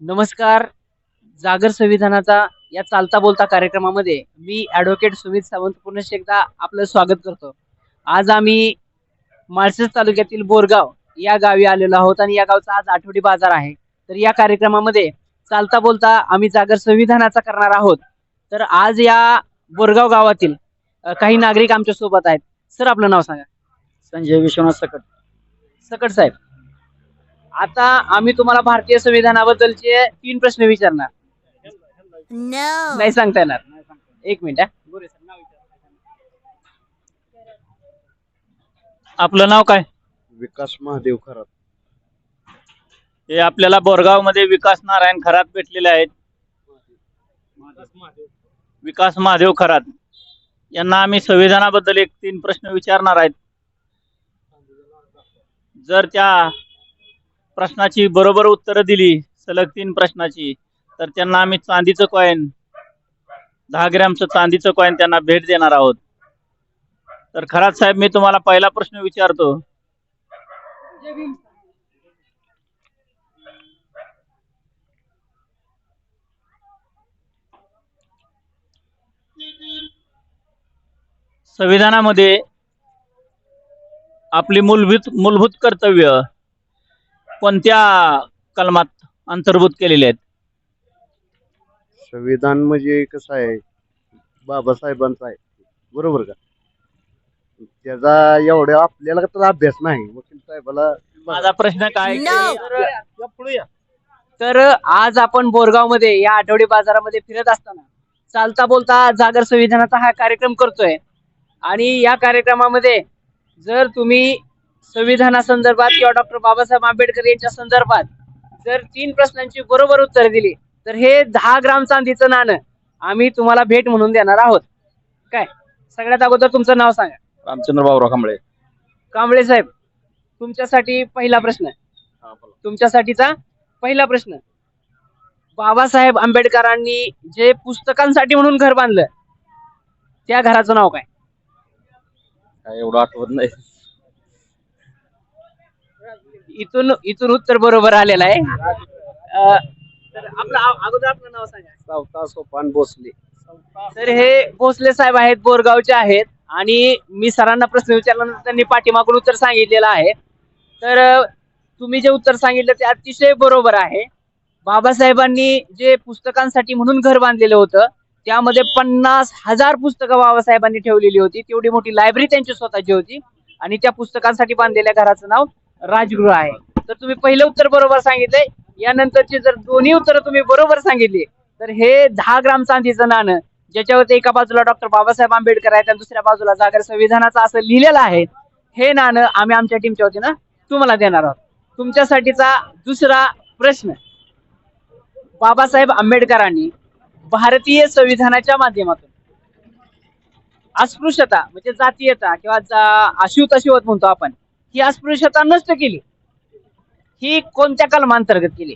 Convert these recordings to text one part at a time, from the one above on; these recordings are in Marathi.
नमस्कार. जागर संविधानाचा या चालता बोलता कार्यक्रमामध्ये मी ॲडव्होकेट सुमित सावंत पुनश्च एकदा आपलं स्वागत करतो. आज आम्ही माळशेज तालुक्यातील बोरगाव या गावी आलेलो आहोत आणि या गावचा आज आठवडी बाजार आहे. तर या कार्यक्रमामध्ये चालता बोलता आम्ही जागर संविधानाचा करणार आहोत. तर आज या बोरगाव गावातील अ, काही नागरिक आमच्यासोबत आहेत. सर आपलं नाव सांगा. संजय विश्वनाथ सकट. सकट साहेब आता आम्ही तुम्हाला भारतीय संविधानाबद्दलचे तीन प्रश्न विचारणार. No. नाही सांगता येणार. एक मिनिट हा. आपलं नाव काय? विकास महादेव खरात. हे आपल्याला बोरगावमध्ये विकास नारायण खरात भेटलेले आहेत. विकास महादेव खरात. यांना आम्ही संविधानाबद्दल एक तीन प्रश्न विचारणार आहेत. जर त्या प्रश्नाची बरोबर उत्तरं दिली. सलग तीन प्रश्नाची. तर त्यांना आम्ही चांदीचं कॉईन दहा ग्रॅमचं चांदीचं कॉईन त्यांना भेट देणार आहोत. तर खरात साहेब मी तुम्हाला पहिला प्रश्न विचारतो. संविधानामध्ये आपली मूलभूत मूलभूत कर्तव्य कोणत्या कलमात अंतर्भूत केलेली आहेत? संविधान म्हणजे कसं आहे बाबासाहेबांचं आहे. बरोबर का? त्याचा एवढ्या आपल्याला तर अभ्यास नाही. वकील साहेबाला माझा प्रश्न काय? या. तर आज आपण बोरगावमध्ये या आठवडी बाजारामध्ये फिरत असताना चालता बोलता जागर संविधानाचा हा कार्यक्रम करतोय. आणि या कार्यक्रमामध्ये जर तुम्ही संविधानासंदर्भात किंवा डॉक्टर बाबासाहेब आंबेडकर यांच्या संदर्भात जर तीन प्रश्नांची बरोबर उत्तर दिली तर हे दहा ग्राम चांदीचं नाणं आम्ही तुम्हाला भेट म्हणून देणार आहोत. काय? सगळ्यात अगोदर तुमचं नाव सांगा. रामचंद्र बाबुराव कांबळे. कांबळे साहेब तुमच्यासाठी पहिला प्रश्न. तुमच्यासाठीचा पहिला प्रश्न. बाबासाहेब आंबेडकरांनी जे पुस्तकांसाठी म्हणून घर बांधलं त्या घराचं नाव काय? काय एवढं आठवत नाही. इथून इथून उत्तर बरोबर आलेलं आहे. अं, तर आपलं अ- अगोदर आपलं नाव सांगा. सावता सोपान भोसले. तर हे भोसले साहेब आहेत बोरगावचे आहेत आणि मी सरांना प्रश्न विचारल्यानंतर त्यांनी पाठीमागून उत्तर सांगितलेलं आहे. तर अ, तुम्ही जे उत्तर सांगितलं ते अतिशय बरोबर आहे. बाबासाहेबांनी जे पुस्तकांसाठी म्हणून घर बांधलेलं होतं त्यामध्ये पन्नास हजार पुस्तकं बाबासाहेबांनी ठेवलेली होती. तेवढी मोठी लायब्ररी त्यांची स्वतःची होती. आणि त्या पुस्तकांसाठी बांधलेल्या घराचं नाव राजगृह आहे. तर तुम्ही पहिलं उत्तर बरोबर सांगितलंय यानंतरची जर दोन्ही उत्तरं तुम्ही बरोबर सांगितली तर हे दहा ग्राम चांदीचं नाणं ज्याच्यावरती एका बाजूला डॉक्टर बाबासाहेब आंबेडकर आहेत आणि दुसऱ्या बाजूला जागर संविधानाचं असं लिहिलेलं आहे हे नाणं आम्ही आमच्या टीमच्या वतीनं तुम्हाला देणार आहोत. तुमच्यासाठीचा दुसरा प्रश्न बाबासाहेब आंबेडकरांनी भारतीय संविधानाच्या माध्यमातून अस्पृश्यता म्हणजे जातीयता किंवा जा- अशिवत अशिवत म्हणतो आपण ही अस्पृश्यता नष्ट केली. ही कोणत्या कलमांतर्गत केली?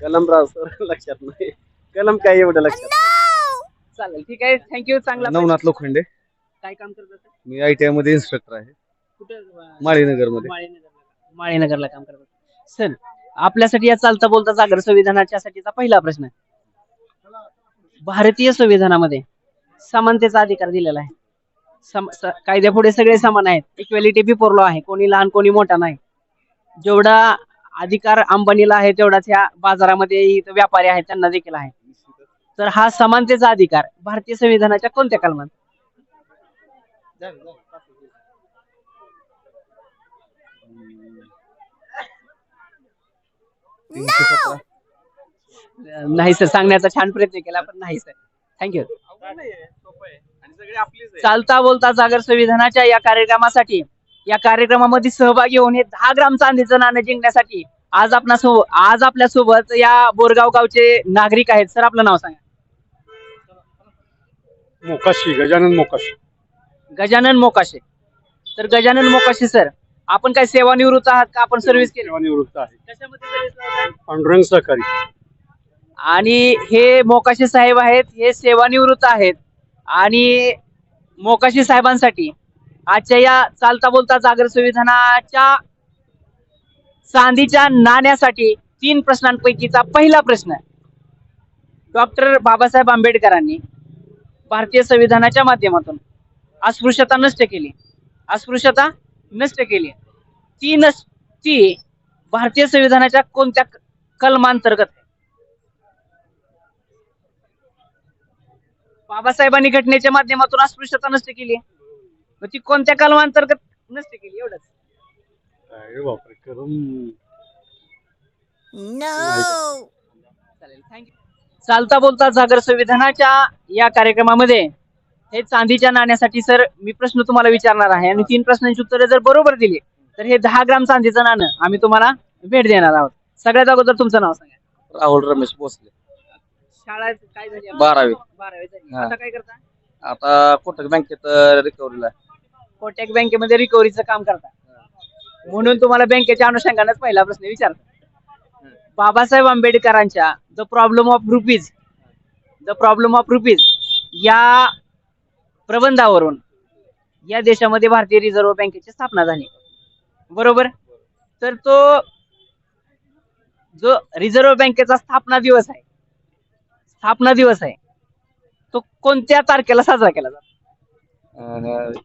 कलमराव सर लक्षात नाही. कलम काय एवढं लक्षात नाही. चालेल ठीक आहे. थँक्यू चांगला नवनाथ लोखंडे. काय काम करत? मी आय टी आयमध्ये इन्स्ट्रक्टर आहे. कुठं? माळीनगरमध्ये माळीनगरला. माळीनगरला काम करत. सर आपल्यासाठी या चालता बोलता जागर संविधानाच्या साठीचा पहिला प्रश्न भारतीय संविधानामध्ये समानतेचा अधिकार दिलेला आहे. कायद्यापुढे सगळे समान आहेत. इक्वेलिटी बिफोर लॉ आहे. कोणी लहान कोणी मोठा नाही. जेवढा अधिकार अंबानीला आहे तेवढाच ह्या बाजारामध्ये इथं व्यापारी आहेत त्यांना देखील आहे. तर हा समानतेचा अधिकार भारतीय संविधानाच्या कोणत्या कलमात? नाही सर सांगण्याचा छान प्रयत्न केला पण नाही सर थँक्यू चालता बोलता जागर संविधानाच्या या कार्यक्रमासाठी या कार्यक्रमामध्ये सहभागी होऊन हे दहा ग्राम चांदीचं नाणं जिंकण्यासाठी आज आपणा सो आज आपल्यासोबत या बोरगाव गावचे नागरिक आहेत. सर आपलं नाव सांगा. मोकाशी गजानन मोकाशी. गजानन मोकाशे. तर गजानन मोकाशे सर आपण काय सेवानिवृत्त आहात का? आपण सर्व्हिस केली? सेवानिवृत्त आहे? पांडुरंग सहकारी. आणि हे मोकाशी साहेब आहेत हे सेवानिवृत्त आहेत. आणि मोकाशी साहेबांसाठी आजच्या या चालता बोलता जागर संविधानाच्या चांदीच्या नाण्यासाठी तीन प्रश्नांपैकीचा पहिला प्रश्न डॉक्टर बाबासाहेब आंबेडकरांनी भारतीय संविधानाच्या माध्यमातून अस्पृश्यता नष्ट केली. अस्पृश्यता नष्ट केली. ती नस ती भारतीय संविधानाच्या कोणत्या कलमांतर्गत आहे बाबासाहेबांनी घटनेच्या माध्यमातून अस्पृश्यता नष्ट केली मग ती कोणत्या कलमांतर्गत नष्ट केली एवढंच? अरे बापरे करून No. चालेल थँक्यू चालता बोलता जागर संविधानाच्या या कार्यक्रमामध्ये हे चांदीच्या नाण्यासाठी सर मी प्रश्न तुम्हाला विचारणार आहे. आणि तीन प्रश्नांची उत्तरे जर बरोबर दिली तर हे दहा ग्राम चांदीचं नाणं आम्ही तुम्हाला भेट देणार आहोत. सगळ्यात अगोदर तुमचं नाव सांगा. राहुल रमेश भोसले. शाळा काय झाली आपली? बारावी. बारावी झाली. हा. आता काय करता? आता कोटक बँकेत रिकव्हरीला कोटॅक बँकेमध्ये रिकव्हरीचं काम करता. म्हणून तुम्हाला बँकेच्या अनुषंगानेच पहिला प्रश्न विचारतो. बाबासाहेब आंबेडकरांच्या the problem of rupees the problem of rupees या प्रबंधावरून या देशामध्ये भारतीय रिझर्व्ह बँकेची स्थापना झाली. बरोबर? तर तो जो रिझर्व्ह बँकेचा स्थापना दिवस आहे स्थापना दिवस आहे. तो कोणत्या तारखेला साजरा केला जातो?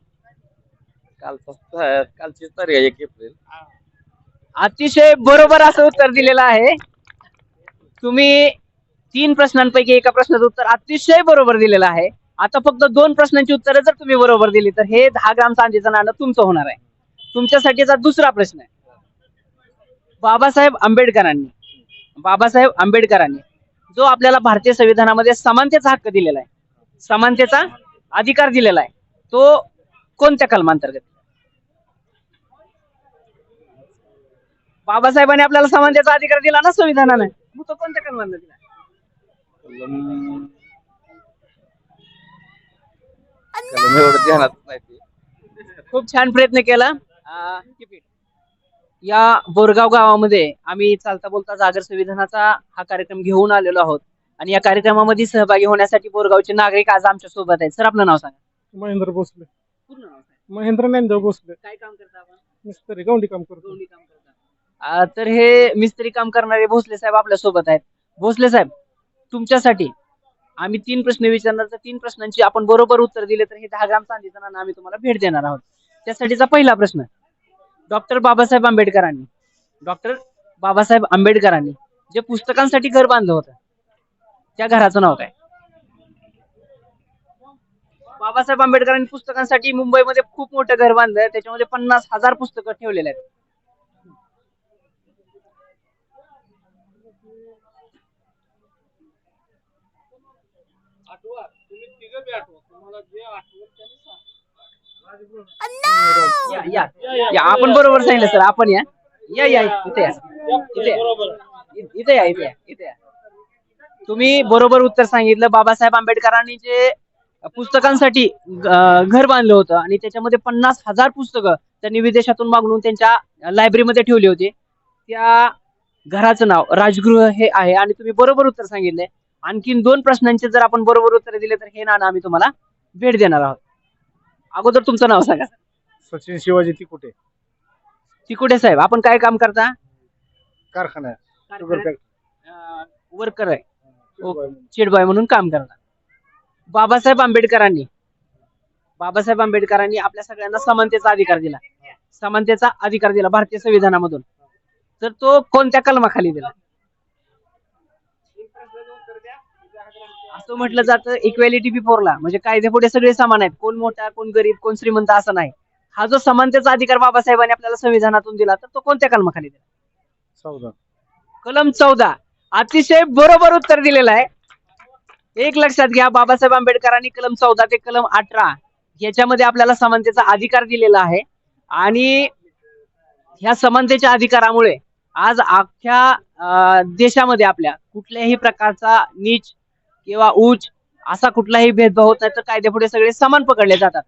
कालचा कालची तारीख आहे एक एप्रिल. अतिशय बरोबर असं उत्तर दिलेलं आहे. तुम्ही तीन प्रश्नांपैकी एका प्रश्नाचं उत्तर अतिशय बरोबर दिलेलं आहे. आता फक्त दोन प्रश्नांची उत्तरं जर तुम्ही बरोबर दिली तर हे दहा ग्राम चांदीचं नाणं तुमचं होणार आहे. तुमच्यासाठीचा दुसरा प्रश्न आहे. बाबासाहेब आंबेडकरांनी बाबासाहेब आंबेडकरांनी जो आपल्याला भारतीय संविधानामध्ये समानतेचा हक्क दिलेला आहे. समानतेचा अधिकार दिलेला आहे. तो कोणत्या कलमांतर्गत? बाबासाहेबांनी आपल्याला समानतेचा अधिकार दिला ना संविधानाने? मग तो कोणत्या कलमांना दिला? खूप छान प्रयत्न केला. या बोरगाव गावामध्ये आम्ही चालता बोलता जागर संविधानाचा हा कार्यक्रम घेऊन आलेलो आहोत. आणि या कार्यक्रमामध्ये सहभागी होण्यासाठी बोरगावचे नागरिक आज आमच्यासोबत आहेत. सर आपलं नाव सांगा. महेंद्र भोसले. पूर्ण नाव सांगा. महेंद्र ज्ञानदेव भोसले. काय काम करता आपण? मिस्त्री गौंडी काम करतो. दोन्ही काम करता. तर हे मिस्त्री काम करणारे भोसले साहेब आपल्यासोबत आहेत. भोसले साहेब तुमच्यासाठी आम्ही तीन प्रश्न विचारणार. तर तीन प्रश्नांची आपण बरोबर उत्तर दिले तर हे दहा ग्राम चांदीचं नाणं आम्ही तुम्हाला भेट देणार आहोत. त्यासाठीचा पहिला प्रश्न डॉक्टर बाबासाहेब आंबेडकरांनी डॉक्टर बाबासाहेब आंबेडकरांनी जे पुस्तकांसाठी घर बांधलं होतं त्या घराचं नाव काय? बाबासाहेब आंबेडकरांनी पुस्तकांसाठी मुंबईमध्ये खूप मोठं घर बांधलं त्याच्यामध्ये पन्नास हजार पुस्तकं ठेवलेले आहेत. या या. या आपण बरोबर सांगितलं सर. आपण या. या या इथे या. इथे या. इथे या इथे या इथे या. तुम्ही बरोबर उत्तर सांगितलं. बाबासाहेब आंबेडकरांनी जे पुस्तकांसाठी घर बांधलं होतं आणि त्याच्यामध्ये पन्नास हजार पुस्तकं त्यांनी विदेशातून मागवून त्यांच्या लायब्ररीमध्ये ठेवली होती. त्या घराचं नाव राजगृह हे आहे आणि तुम्ही बरोबर उत्तर सांगितलंय आणखीन दोन प्रश्नांचे जर आपण बरोबर उत्तर दिले तर हे नाणं आम्ही तुम्हाला भेट देणार आहोत. अगोदर तुमचं नाव सांगा. सचिन शिवाजी ती कुठे तिकुडे साहेब आपण काय काम करता? शुगर फॅक्टरी वर्कर आहे. चिडबाय म्हणून. काम करतात बाबासाहेब आंबेडकरांनी बाबासाहेब आंबेडकरांनी आपल्या सगळ्यांना समानतेचा अधिकार दिला. समानतेचा अधिकार दिला भारतीय संविधानामधून. तर तो कोणत्या कलमाखाली दिला? असं म्हटलं जातं इक्वॅलिटी बिफोरला म्हणजे कायद्यापुढे सगळे समान आहेत. कोण मोठा कोण गरीब कोण श्रीमंत असं नाही. हा जो समानतेचा अधिकार बाबासाहेबांनी आपल्याला संविधानातून दिला तर तो कोणत्या कलमाखाली दिला? चौदा. कलम चौदा. अतिशय बरोबर उत्तर दिलेलं आहे. एक लक्षात घ्या बाबासाहेब आंबेडकरांनी कलम चौदा ते कलम अठरा याच्यामध्ये आपल्याला समानतेचा अधिकार दिलेला आहे. आणि ह्या समानतेच्या अधिकारामुळे आज अख्ख्या देशामध्ये आपल्या कुठल्याही प्रकारचा नीच किंवा उच असा कुठलाही भेदभाव होत नाही तर कायद्यापुढे सगळे समान पकडले जातात.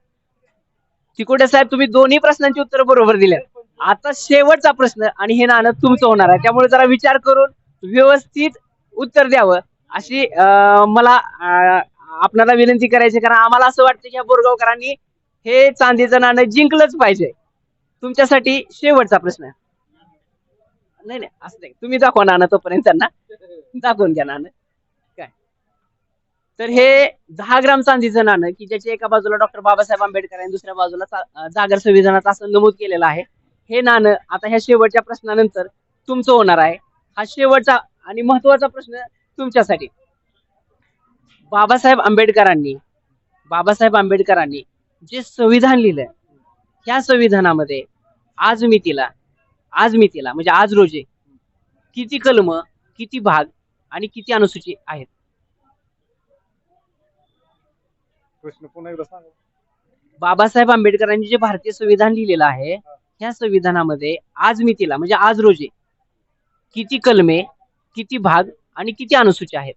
तिकोटे साहेब तुम्ही दोन्ही प्रश्नांची उत्तर बरोबर दिले आता शेवटचा प्रश्न आणि हे नाणं तुमचं होणार आहे. त्यामुळे जरा विचार करून व्यवस्थित उत्तर द्यावं. अशी मला आपणाला आपल्याला विनंती करायची कारण आम्हाला असं वाटतं की बोरगावकरांनी हे चांदीचं नाणं जिंकलंच पाहिजे. तुमच्यासाठी शेवटचा प्रश्न नाही नाही असं नाही. तुम्ही दाखवा नाणं तोपर्यंत त्यांना. दाखवून घ्या नाणं. तर हे दहा ग्राम चांदीचं नाणं की ज्याच्या एका बाजूला डॉक्टर बाबासाहेब आंबेडकर आणि दुसऱ्या बाजूला जागर संविधानात असं नमूद केलेलं आहे. हे नाणं आता ह्या शेवटच्या प्रश्नानंतर तुमचं होणार आहे. हा शेवटचा आणि महत्त्वाचा प्रश्न तुमच्यासाठी. बाबासाहेब आंबेडकरांनी बाबासाहेब आंबेडकरांनी जे संविधान लिहिलं ह्या संविधानामध्ये आज मी तिला आज मी तिला म्हणजे आज रोजी किती कलम किती भाग आणि किती अनुसूची आहेत? प्रश्न पुन्हा एकदा सांगा. बाबासाहेब आंबेडकरांनी जे भारतीय संविधान लिहिलेलं आहे ह्या संविधानामध्ये आज मी तिला म्हणजे आज रोजी किती कलमे किती भाग आणि किती अनुसूची आहेत!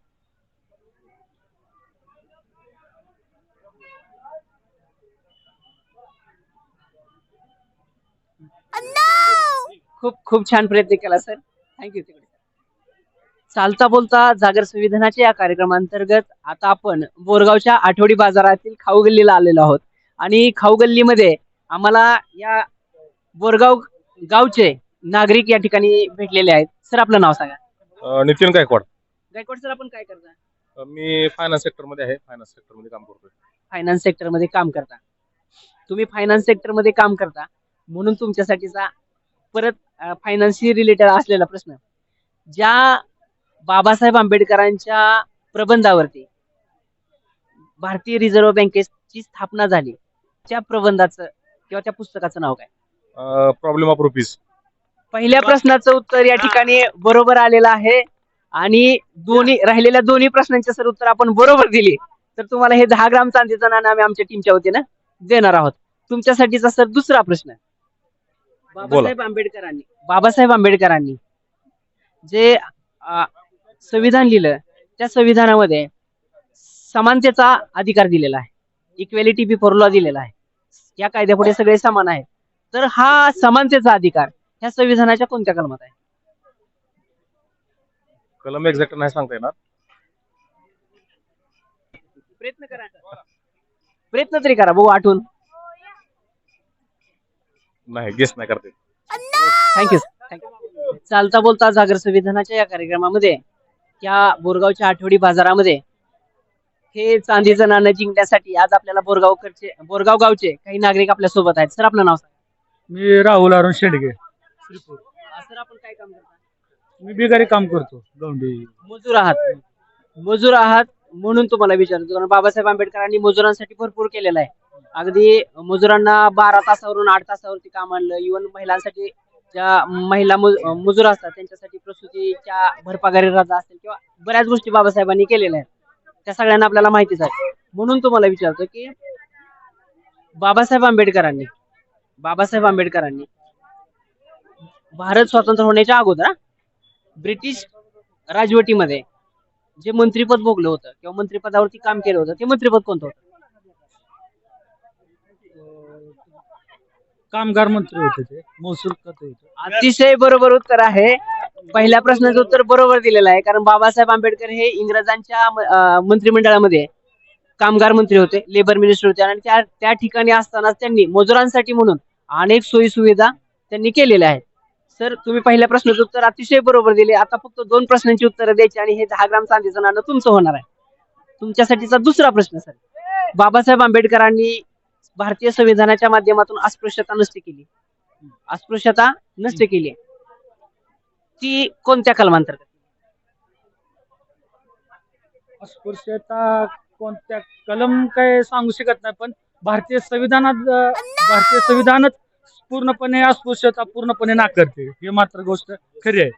खूप खूप छान प्रयत्न केला सर. थँक्यू चालता बोलता जागर संविधानाच्या या कार्यक्रमांतर्गत आता आपण बोरगावच्या आठवडी बाजारातील खाऊ गल्लीला आलेलो आहोत. आणि खाऊ गल्लीमध्ये आम्हाला या बोरगाव गावचे नागरिक या ठिकाणी भेटलेले आहेत. सर आपलं नाव सांगा. नितीन गायकवाड. गायकवाड सर आपण काय करता? मी फायनान्स सेक्टरमध्ये आहे. फायनान्स सेक्टरमध्ये काम करतोय. फायनान्स सेक्टरमध्ये काम करता. तुम्ही फायनान्स सेक्टरमध्ये काम करता. म्हणून तुमच्यासाठीचा परत फायनान्सशी रिलेटेड असलेला प्रश्न. ज्या बाबासाहेब आंबेडकरांच्या प्रबंधावरती भारतीय रिझर्व्ह बँकेची स्थापना झाली. त्या प्रबंधाचं किंवा त्या पुस्तकाचं नाव काय? प्रॉब्लेम ऑफ रुपीज पहिल्या प्रश्नाचं उत्तर या ठिकाणी बरोबर आलेलं आहे. आणि दोन्ही राहिलेल्या दोन्ही प्रश्नांचे सर उत्तर आपण बरोबर दिली. तर तुम्हाला हे दहा ग्राम चांदीचं नाणं आम्ही आमच्या टीमच्या वतीनं देणार आहोत. तुमच्यासाठीचा सर दुसरा प्रश्न. बाबासाहेब आंबेडकरांनी बाबासाहेब आंबेडकरांनी जे संविधान लिहिलं त्या संविधानामध्ये समानतेचा अधिकार दिलेला आहे. इक्वेलिटी बिफोर लॉ दिलेला आहे. या कायद्यापुढे सगळे समान आहेत. तर हा समानतेचा अधिकार ह्या संविधानाच्या कोणत्या कलमात आहे? कलम एक्झॅक्ट नाही सांगता येणार. प्रयत्न करा. प्रयत्न तरी करा बघू आठवून. नाही गेस नाही करते थँक्यू थँक्यू चालता बोलता जागर संविधानाच्या या कार्यक्रमामध्ये या बोरगावच्या आठवडी बाजारामध्ये हे चांदीचं नाणं जिंकण्यासाठी आज आपल्याला बोरगावकडचे बोरगाव गावचे काही नागरिक आपल्यासोबत आहेत. सर आपलं नाव सांगा. मी राहुल अरुण शेडगे. सर आपण काय काम करता? मी बिगारी काम करतो गौंडी मजूर आहात. मजूर आहात म्हणून तुम्हाला विचारतो. कारण बाबासाहेब आंबेडकरांनी मजुरांसाठी भरपूर केलेलं आहे. अगदी मजुरांना बारा तासावरून आठ तासावरती काम आणलं. इव्हन महिलांसाठी ज्या महिला मजूर असतात त्यांच्यासाठी प्रसूतीच्या भरपागारी रजा असतील किंवा बऱ्याच गोष्टी बाबासाहेबांनी केलेल्या आहेत. त्या सगळ्यांना आपल्याला माहितीच आहे. म्हणून तुम्हाला विचारतो की बाबासाहेब आंबेडकरांनी बाबासाहेब आंबेडकरांनी भारत स्वतंत्र होण्याच्या अगोदर ब्रिटिश राजवटीमध्ये जे मंत्रीपद भोगलं होतं किंवा मंत्रिपदावरती काम केलं होतं ते मंत्रिपद कोणतं होतं? कामगार मंत्री होते ते महसूल खाते होते अतिशय बरोबर उत्तर आहे. पहिल्या प्रश्नाचं उत्तर बरोबर दिलेलं आहे कारण बाबासाहेब आंबेडकर हे इंग्रजांच्या अं, मंत्रिमंडळामध्ये कामगार मंत्री होते लेबर मिनिस्टर होते आणि त्या त्या ठिकाणी असताना त्यांनी मजुरांसाठी म्हणून अनेक सोयी सुविधा त्यांनी केलेल्या आहेत. सर तुम्ही पहिल्या प्रश्नाचं उत्तर अतिशय बरोबर दिले. आता फक्त दोन प्रश्नांची उत्तरं द्यायची आणि हे दहा ग्राम चांदीचं नाणं तुमचं होणार आहे. तुमच्यासाठीचा दुसरा प्रश्न सर. बाबासाहेब आंबेडकरांनी भारतीय संविधानाच्या माध्यमातून अस्पृश्यता नष्ट केली. अस्पृश्यता नष्ट केली. ती कोणत्या कलमांतर्गत? अस्पृश्यता कोणत्या कलम काय सांगू शकत नाही पण भारतीय संविधानात भारतीय संविधानच पूर्णपणे अस्पृश्यता पूर्णपणे नाकारते. हे मात्र गोष्ट खरी आहे.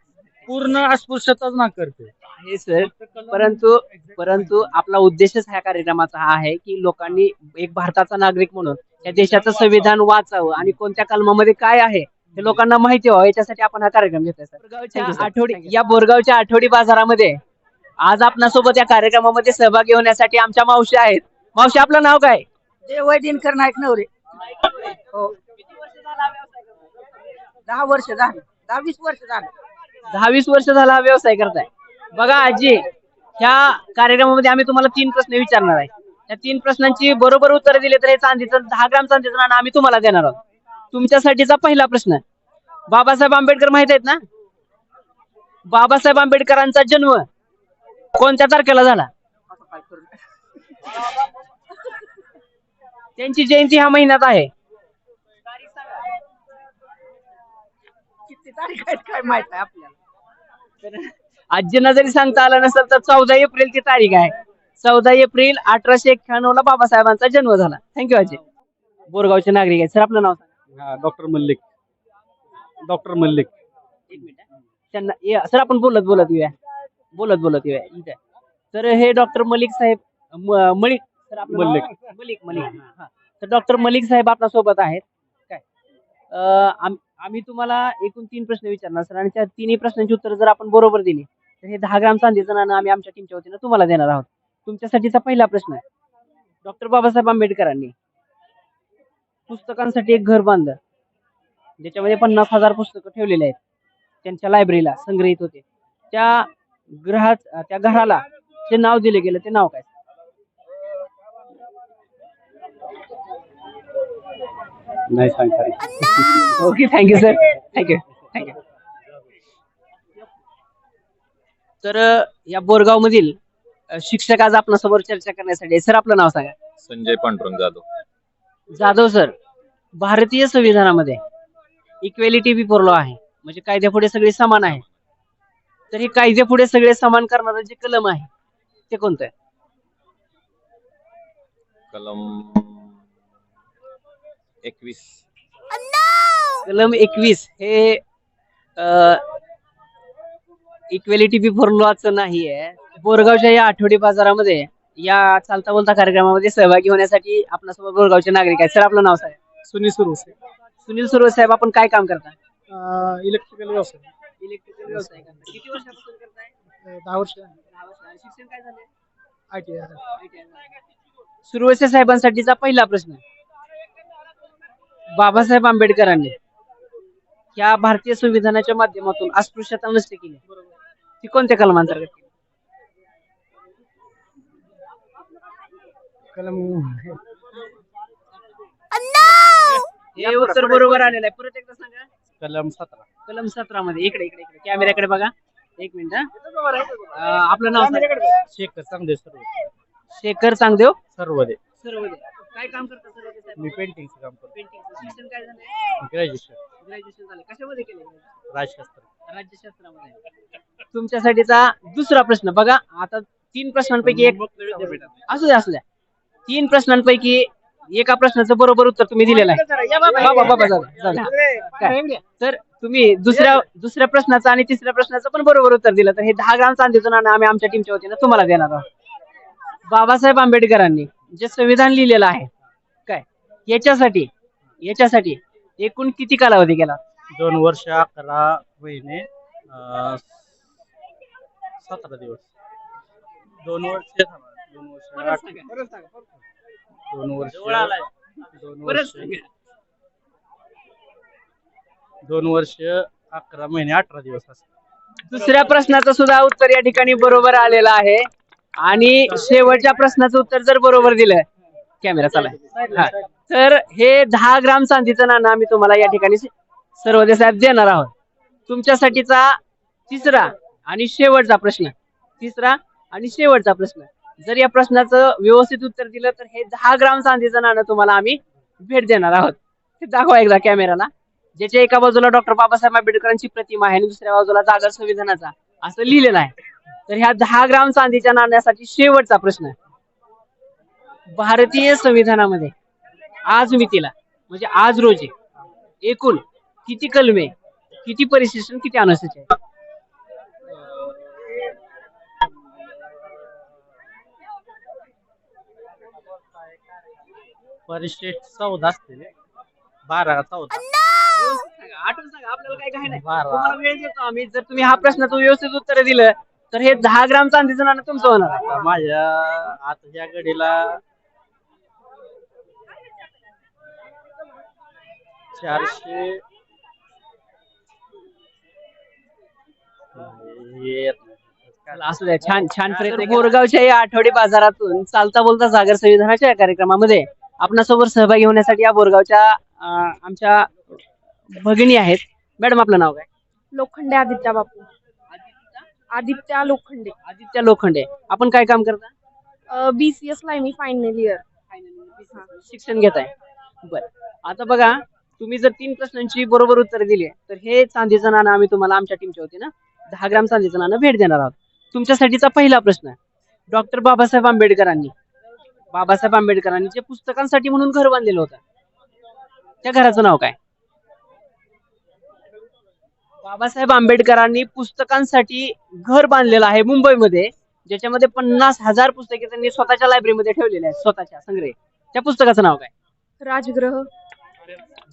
पूर्ण अस्पृश्यताच नाकारते. आहे सर. परंतु परंतु आपला उद्देशच ह्या कार्यक्रमाचा हा आहे की लोकांनी एक भारताचा नागरिक म्हणून या देशाचं संविधान वाचावं आणि कोणत्या कलमामध्ये काय आहे हे लोकांना माहिती व्हावं याच्यासाठी आपण हा कार्यक्रम घेतोय सर. बोरगावच्या आठवडी या बोरगावच्या आठवडी बाजारामध्ये आज आपणासोबत या कार्यक्रमामध्ये सहभागी होण्यासाठी आमच्या मावशी आहेत. मावशी आपलं नाव काय? देवय दिनकर नाईक नवरे. हो. दहा वर्ष झाली. दहा वीस वर्ष झाली. दहा वीस वर्ष झाला हा व्यवसाय करताय. बघा आजी ह्या कार्यक्रमामध्ये आम्ही तुम्हाला तीन प्रश्न विचारणार आहे. त्या तीन प्रश्नांची बरोबर उत्तर दिले तर हे चांदीचं दहा ग्राम चांदीचं नाणं आम्ही तुम्हाला देणार आहोत. तुमच्यासाठीचा पहिला प्रश्न बाबासाहेब आंबेडकर माहीत आहेत ना? बाबासाहेब आंबेडकरांचा जन्म कोणत्या तारखेला झाला? त्यांची जयंती ह्या महिन्यात आहे. तारीख आहेत काय माहीत आहे आपल्याला? तर आजींना जरी सांगता आलं नसेल तर चौदा एप्रिल ची तारीख आहे. चौदा एप्रिल अठराशे एक्क्याण्णव ला बाबासाहेबांचा जन्म झाला. थँक्यू आजी. बोरगावचे नागरिक आहेत. सर आपलं नाव सांगा. डॉक्टर मल्लिक. डॉक्टर मल्लिक. एक मिनिट. त्यांना ये- सर आपण बोलत बोलत येऊया. बोलत बोलत येऊया. इथे. आहे. तर हे डॉक्टर मलिक साहेब म- मलिक. सर आपलं नाव? मल्लिक. मलिक मलिक. हा. तर डॉक्टर मलिक साहेब आपल्यासोबत आहेत. काय? अं, आम- आम्ही तुम्हाला एकूण तीन प्रश्न विचारणार सर. आणि त्या तिन्ही प्रश्नांची उत्तर जर आपण बरोबर दिली तर हे दहा ग्राम चांदीचं नाणं आम्ही आमच्या टीमच्या वतीनं तुम्हाला देणार आहोत. तुमच्यासाठीचा पहिला प्रश्न आहे. डॉक्टर बाबासाहेब आंबेडकरांनी पुस्तकांसाठी एक घर बांधलं ज्याच्यामध्ये पन्नास हजार पुस्तकं ठेवलेली आहेत. त्यांच्या लायब्ररीला संग्रहित होते. त्या ग्रहात त्या घराला जे नाव दिले गेलं ते नाव काय? नाही सांगता okay thank you sir thank you thank you तर या बोरगाव मधील शिक्षक आज आपल्यासमोर चर्चा करण्यासाठी सर आपलं नाव सांगा. संजय पांडुरंग जाधव. जाधव सर भारतीय संविधानामध्ये इक्वेलिटी बिफोर लॉ आहे. म्हणजे कायद्यापुढे सगळे समान आहे. तर हे कायद्यापुढे सगळे समान करणारं जे कलम आहे ते कोणतं आहे? कलम एकवीस. कलम एकवीस हे इक्वेलिटी बिफोर लॉचं नाही आहे बोरगावच्या या आठवडी बाजारामध्ये या चालता बोलता कार्यक्रमामध्ये सहभागी होण्यासाठी आपल्यासोबत बोरगावचे नागरिक आहेत. सर आपलं नाव सांगा. सुनील सुरू सुनील सुरव साहेब आपण काय काम करता? इलेक्ट्रिकल व्यवसाय. इलेक्ट्रिकल व्यवसाय करता. किती वर्षापासून करताय? दहा वर्ष दहा वर्ष. आणि शिक्षण काय आय टी सुरवसे साहेबांसाठीचा पहिला प्रश्न. बाबासाहेब आंबेडकरांनी या भारतीय संविधानाच्या माध्यमातून अस्पृश्यता नष्ट केली. ती कोणत्या कलमांतर्गत केली? कलम हे उत्तर बरोबर आलेलं आहे. परत एकदा सांगा. कलम सतरा. कलम सतरा मध्ये इकडे इकडे इकडे. कॅमेऱ्याकडे बघा. एक मिनिट हा. अं, आपलं नाव सांगा. शेखर चांगले सर्व. शेखर चांगदेव सर्व दे सर्व काय काम करता सर मी पेंटिंगचं काम करतो. पेंटिंग शिक्षण काय झालंय? ग्रॅज्युएशन ग्रॅज्युएशन झालं. कशामध्ये केलं राजशास्त्र राज्यशास्त्रामध्ये. तुमच्यासाठीचा दुसरा प्रश्न. बघा आता तीन प्रश्नांपैकी एक असू द्या असू द्या. तीन प्रश्नांपैकी एका प्रश्नाचं बरोबर उत्तर तुम्ही दिलेलं आहे. बाबा बाबा. काय? तर तुम्ही दुसऱ्या दुसऱ्या प्रश्नाचं आणि तिसऱ्या प्रश्नाचं पण बरोबर उत्तर दिलं. तर हे दहा ग्राम चांदीचं नाणं आम्ही आमच्या टीमच्या वतीनं तुम्हाला देणार आहोत. बाबासाहेब आंबेडकरांनी जे संविधान लिहिलेलं आहे काय? याच्यासाठी याच्यासाठी एकूण किती कालावधी गेला? दोन वर्ष अकरा महिने अं, सतरा दिवस. दोन वर्ष दोन वर्ष आठ- दोन वर्ष दोन वर्ष. दोन वर्ष अकरा महिने अठरा दिवस असतात. दुसऱ्या प्रश्नाचं सुद्धा उत्तर या ठिकाणी बरोबर आलेलं आहे. आणि शेवटच्या प्रश्नाचं उत्तर जर बरोबर दिलं कॅमेरा चाला हा. तर हे दहा ग्राम चांदीचं नाणं आम्ही तुम्हाला या ठिकाणी सर्वोदय साहेब देणार आहोत. तुमच्यासाठीचा तिसरा आणि शेवटचा प्रश्न. तिसरा आणि शेवटचा प्रश्न. जर या प्रश्नाचं व्यवस्थित उत्तर दिलं तर हे दहा ग्राम चांदीचं नाणं तुम्हाला आम्ही भेट देणार आहोत. ते दाखवा एकदा कॅमेराला. ज्याच्या एका बाजूला डॉक्टर बाबासाहेब आंबेडकरांची प्रतिमा आहे आणि दुसऱ्या बाजूला जागर संविधानाचा. असं लिहिलेलं आहे. तर ह्या दहा ग्राम चांदीच्या नाण्यासाठी शेवटचा प्रश्न आहे. भारतीय संविधानामध्ये आज मितीला म्हणजे आज रोजी एकूण किती कलमे किती परिशिष्ट किती अनुसूची आहे परिशिष्ट चौदा असतील बारा चौदा. आठवून सांगा आपल्याला काय काय नाही. बारा. वेळ देतो आम्ही. जर तुम्ही हा प्रश्नाचं व्यवस्थित उत्तर दिलं तर हे दहा ग्राम चांदीचं नाणं तुमचं होणार. आहे. आता माझ्या आता ह्या घडीला चारशे. येत नाही. चला, असू द्या छान छान प्रयत्न बोरगावच्या या आठवडी बाजारातून चालता बोलता सागर संविधानाच्या या कार्यक्रमामध्ये आपणासोबत सहभागी होण्यासाठी या बोरगावच्या अं, आमच्या भगिनी आहेत. मॅडम आपलं नाव काय? लोखंडे आदित्य बापू. आदित्य लोखंडे. आदित्य लोखंडे. आपण काय काम करता? बीसीएस ला आहे मी फायनल इयर शिक्षण घेत आहे बर. आता बघा तुम्ही जर तीन प्रश्नांची बरोबर उत्तर दिली तर हे चांदीचं नाणं आम्ही तुम्हाला आमच्या टीमच्या होते ना दहा ग्राम चांदीचं नाणं भेट देणार आहोत. तुमच्यासाठीचा पहिला प्रश्न डॉक्टर बाबासाहेब आंबेडकरांनी बाबासाहेब आंबेडकरांनी जे पुस्तकांसाठी म्हणून घर बांधलेलं होतं त्या घराचं नाव काय? बाबासाहेब आंबेडकरांनी पुस्तकांसाठी घर बांधलेलं आहे मुंबईमध्ये. ज्याच्यामध्ये पन्नास हजार पुस्तके त्यांनी स्वतःच्या लायब्ररीमध्ये ठेवलेले आहेत स्वतःच्या संग्रह. त्या पुस्तकाचं नाव काय? राजग्रह.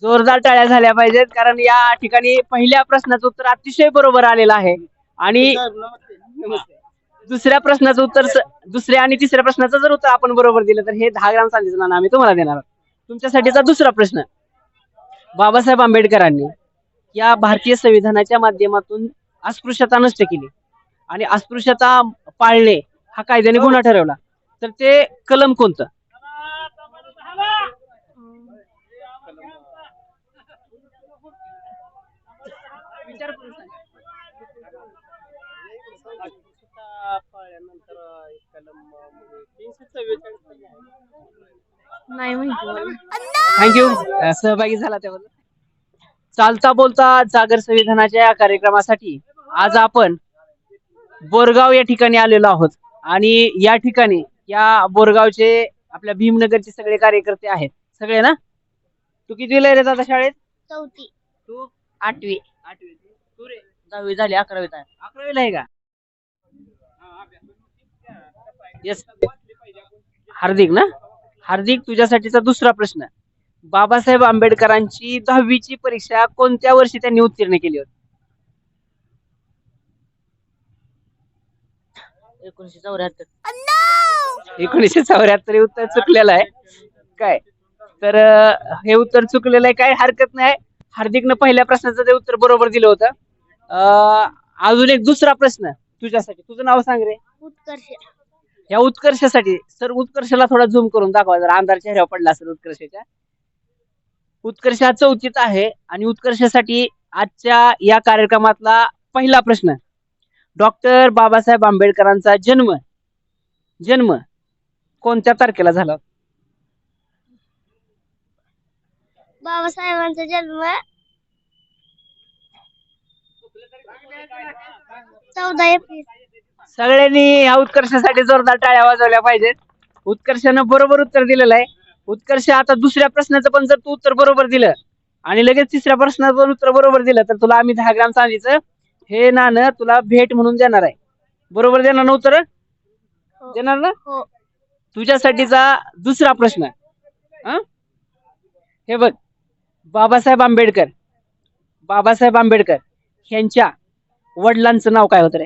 जोरदार टाळ्या झाल्या पाहिजेत कारण या ठिकाणी पहिल्या प्रश्नाचं उत्तर अतिशय बरोबर आलेलं आहे. आणि दुसऱ्या प्रश्नाचं उत्तर दुसऱ्या आणि तिसऱ्या प्रश्नाचं जर उत्तर आपण बरोबर दिलं तर हे दहा ग्राम चांदीचं नाणं आम्ही तुम्हाला देणार आहोत. तुमच्यासाठीचा दुसरा प्रश्न. बाबासाहेब आंबेडकरांनी या भारतीय संविधानाच्या माध्यमातून अस्पृश्यता नष्ट केली. आणि अस्पृश्यता पाळणे हा कायद्याने गुन्हा ठरवला. तर ते कलम कोणतं. नाही थँक्यू सहभागी झाला त्याबद्दल. चालता बोलता जागर संविधानाच्या या कार्यक्रमासाठी आज आपण बोरगाव या ठिकाणी आलेलो आहोत. आणि या ठिकाणी या बोरगावचे आपल्या भीमनगरचे सगळे कार्यकर्ते आहेत. सगळे ना? तू किती रे दादा शाळेत? चौथी. तू? आठवी. आठवी. तू रे? दहावी झाली अकरावीत आहे. अकरावीला आहे का? येस हार्दिक ना? हार्दिक तुझ्यासाठीचा दुसरा प्रश्न. बाबासाहेब आंबेडकरांची दहावीची परीक्षा कोणत्या वर्षी त्यांनी उत्तीर्ण केली होती? एकोणीशे चौऱ्याहत्तर. एकोणीशे चौऱ्याहत्तर हे उत्तर चुकलेलं आहे. काय? तर हे उत्तर चुकलेलं आहे. काय हरकत नाही. हार्दिकनं पहिल्या प्रश्नाचं ते उत्तर बरोबर दिलं होतं. अं, अजून एक दुसरा प्रश्न तुझ्यासाठी. तुझं नाव सांग रे. उत्कर्ष. या उत्कर्षासाठी सर उत्कर्षाला थोडा झूम करून दाखवा जर. अंधार चेहऱ्यावर पडला असेल उत्कर्षाच्या. उत्कर्ष हा चौथीत आहे आणि उत्कर्षासाठी आजच्या या कार्यक्रमातला पहिला प्रश्न डॉक्टर बाबासाहेब आंबेडकरांचा जन्म जन्म कोणत्या तारखेला झाला? बाबासाहेबांचा जन्म चौदा एप्रिल. सगळ्यांनी या उत्कर्षासाठी जोरदार टाळ्या वाजवल्या पाहिजेत. उत्कर्षानं बरोबर उत्तर दिलेलं आहे. उत्कर्ष आता दुसऱ्या प्रश्नाचं पण जर तू उत्तर बरोबर दिलं आणि लगेच तिसऱ्या प्रश्नाचं पण उत्तर बरोबर दिलं तर तुला आम्ही दहा ग्राम चांदीचं हे नाणं तुला भेट म्हणून देणार आहे. बरोबर देणार ना उत्तर? हो. देणार ना? हो. तुझ्यासाठीचा दुसरा प्रश्न. हं? हे बघ बाबासाहेब आंबेडकर बाबासाहेब आंबेडकर यांच्या वडिलांचं नाव काय होतं रे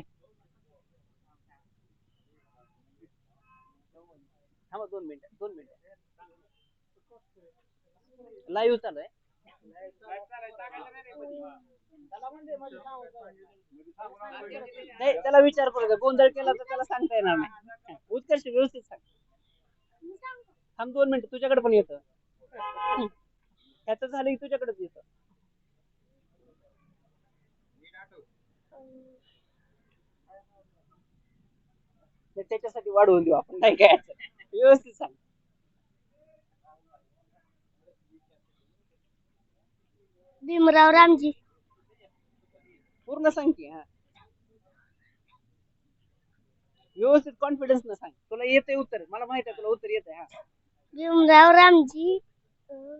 थांबा दोन मिनिटं दोन मिनिटं लाईव्ह चालू आहे नाही त्याला विचार करू दे. गोंधळ केला तर त्याला सांगता येणार नाही. उत्कर्ष व्यवस्थित सांग. थांब दोन मिनिट तुझ्याकडे पण येतं. ह्याचं झालं की तुझ्याकडेच येतं. त्याच्यासाठी वाढवून देऊ आपण. नाही काय व्यवस्थित सांग. भीमराव रामजी. पूर्ण सांग की हा. व्यवस्थित कॉन्फिडन्स न सांग. तुला येतंय उत्तर. मला माहीत आहे तुला उत्तर येत आहे हा. भीमराव रामजी. अं,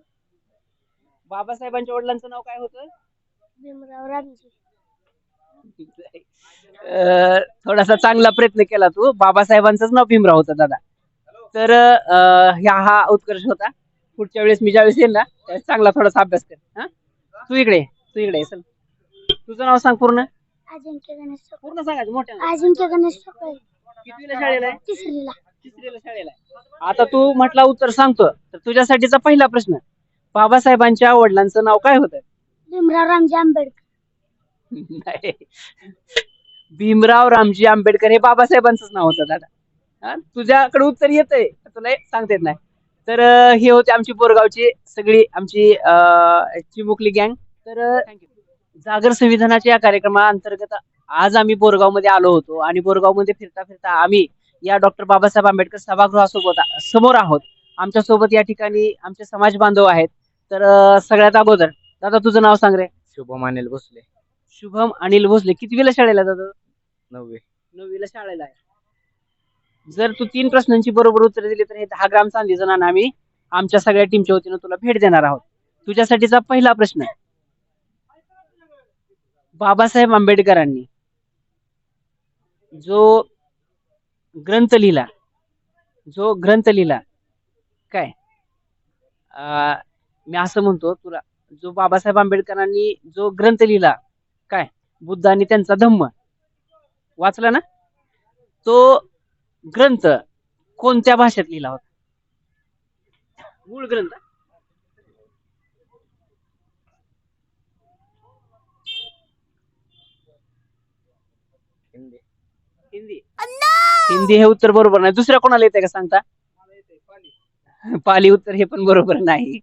बाबासाहेबांच्या वडिलांचं नाव काय होतं? भीमराव रामजी. अं, थोडासा चांगला प्रयत्न केला तू. बाबासाहेबांचंच नाव भीमराव होतं दादा. तर अं, ह्या हा उत्कर्ष होता. पुढच्या वेळेस मी ज्यावेळेस येईल ना त्यावेळेस चांगला थोडासा अभ्यास कर हा. तू इकडे ये, तू इकडे ये, चल. तुझं नाव सांग पूर्ण. अजिंक्य गणेश सो- पूर्ण सांगायचं मोठ्या अजिंक्य गणेश कितवीला शाळेला आहे? तिसरीला. तिसरीला शाळेला आहे. आता तू म्हटला उत्तर सांगतो तर तुझ्यासाठीचा पहिला प्रश्न बाबासाहेबांच्या वडिलांचं नाव काय होतं? भीमराव रामजी आंबेडकर. नाही. भीमराव रामजी आंबेडकर हे बाबासाहेबांचंच नाव होतं दादा. हा? तुझ्याकडे उत्तर येतंय तुला हे सांगता येत नाही? तर हे होते आमची बोरगावची सगळी आमची चिमुकली गँग. तर थँक्यू जागर संविधानाच्या या कार्यक्रमाअंतर्गत आज आम्ही बोरगावमध्ये आलो होतो आणि बोरगावमध्ये फिरता फिरता आम्ही या डॉक्टर बाबासाहेब आंबेडकर सभागृहासोबत समोर आहोत. आमच्यासोबत या ठिकाणी आमचे समाज बांधव आहेत. तर सगळ्यात अगोदर दादा तुझं नाव सांग रे. शुभम अनिल भोसले. शुभम अनिल भोसले. कितवीला शाळेला दादा? नववे. नववीला शाळेला आहे. जर तू तीन प्रश्नांची बरोबर उत्तर दिली तर हे दहा ग्राम चांदीचं नाणं आम्ही आमच्या सगळ्या टीमच्या वतीनं तुला भेट देणार आहोत. तुझ्यासाठीचा पहिला प्रश्न बाबासाहेब आंबेडकरांनी जो ग्रंथ लिहिला जो ग्रंथ लिहिला काय मी असं म्हणतो तुला जो बाबासाहेब आंबेडकरांनी जो ग्रंथ लिहिला काय बुद्ध आणि त्यांचा धम्म वाचला ना? तो ग्रंथ कोणत्या भाषेत लिहिला होता? मूळ ग्रंथ. हिंदी. हिंदी. हिंदी हे उत्तर बरोबर नाही. दुसऱ्या कोणाला येते का सांगता? पाली उत्तर हे पण बरोबर नाही.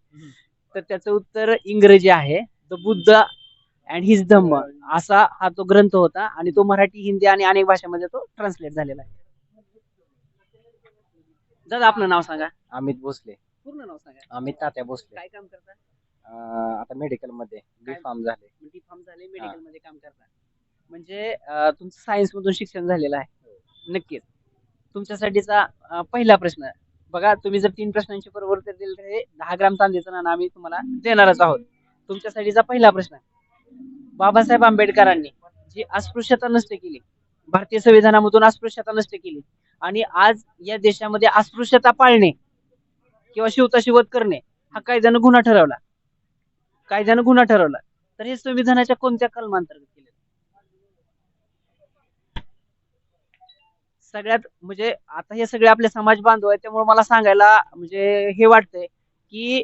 तर त्याचं उत्तर इंग्रजी आहे. The Buddha and his Dhamma. असा हा तो ग्रंथ होता आणि तो मराठी हिंदी आणि अनेक भाषांमध्ये तो ट्रान्सलेट झालेला आहे. दादा आपलं नाव सांगा. अमित भोसले. पूर्ण नाव सांगा. अमित तात्या भोसले. काय काम करता? अं, आता मेडिकलमध्ये बी काय? फार्म झाले. डी फार्म झाले मेडिकलमध्ये काम करता. म्हणजे अं, तुमचं सायन्स मधून शिक्षण झालेलं आहे. नक्कीच. तुमच्यासाठीचा अं, पहिला प्रश्न. बघा तुम्ही जर तीन प्रश्नांची बरोबर उत्तर दिले तर हे दहा ग्राम चांदीचं नाणं आम्ही तुम्हाला देणारच आहोत. तुमच्यासाठीचा पहिला प्रश्न. बाबासाहेब आंबेडकरांनी जी अस्पृश्यता नष्ट केली भारतीय संविधानामधून अस्पृश्यता नष्ट केली. आणि आज या देशामध्ये अस्पृश्यता पाळणे किंवा शिवता शिवत करणे हा कायद्यानं गुन्हा ठरवला. कायद्यानं गुन्हा ठरवला. तर हे संविधानाच्या कोणत्या कलमांतर्गत केले सगळ्यात म्हणजे आता हे सगळे आपले समाज बांधव आहेत त्यामुळे मला सांगायला म्हणजे हे वाटतंय की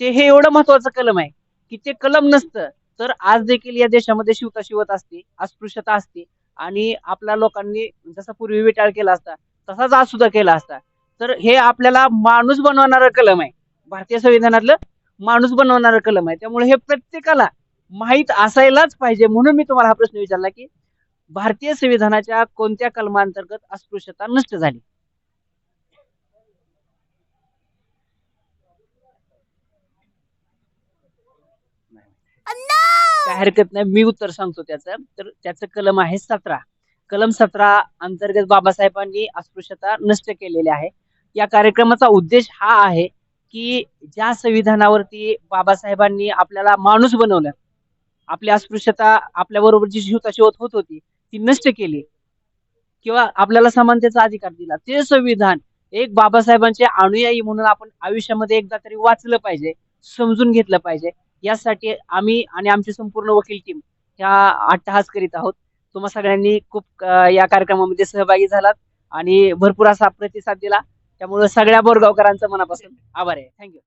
ते हे एवढं महत्वाचं कलम आहे की ते कलम नसतं तर आज देखील या देशामध्ये शिवता शिवत असते अस्पृश्यता असते आणि आपल्या लोकांनी जसा पूर्वी विटाळ केला असता तसाच आज सुद्धा केला असता. तर हे आपल्याला माणूस बनवणारं कलम आहे. भारतीय संविधानातलं माणूस बनवणारं कलम आहे. त्यामुळे हे प्रत्येकाला माहीत असायलाच पाहिजे म्हणून मी तुम्हाला हा प्रश्न विचारला की भारतीय संविधानाच्या कोणत्या कलमांतर्गत अस्पृश्यता नष्ट झाली? काय हरकत नाही. मी उत्तर सांगतो त्याचं. तर त्याचं कलम आहे सतरा. कलम सतरा अंतर्गत बाबासाहेबांनी अस्पृश्यता नष्ट केलेली आहे. या कार्यक्रमाचा उद्देश हा आहे की ज्या संविधानावरती बाबासाहेबांनी आपल्याला माणूस बनवलं आपली अस्पृश्यता आपल्या बरोबर जी शिवताशिवत होत होती ती नष्ट केली किंवा आपल्याला समानतेचा अधिकार दिला. ते संविधान एक बाबासाहेबांचे अनुयायी म्हणून आपण आयुष्यामध्ये एकदा तरी वाचलं पाहिजे समजून घेतलं पाहिजे. यासाठी आम्ही आणि आमची संपूर्ण वकील टीम ह्या अट्टहास करीत आहोत. तुम्हा सगळ्यांनी खूप या कार्यक्रमामध्ये सहभागी झालात आणि भरपूर असा प्रतिसाद दिला. त्यामुळे सगळ्या बोरगावकरांचं मनापासून आभार आहे. थँक्यू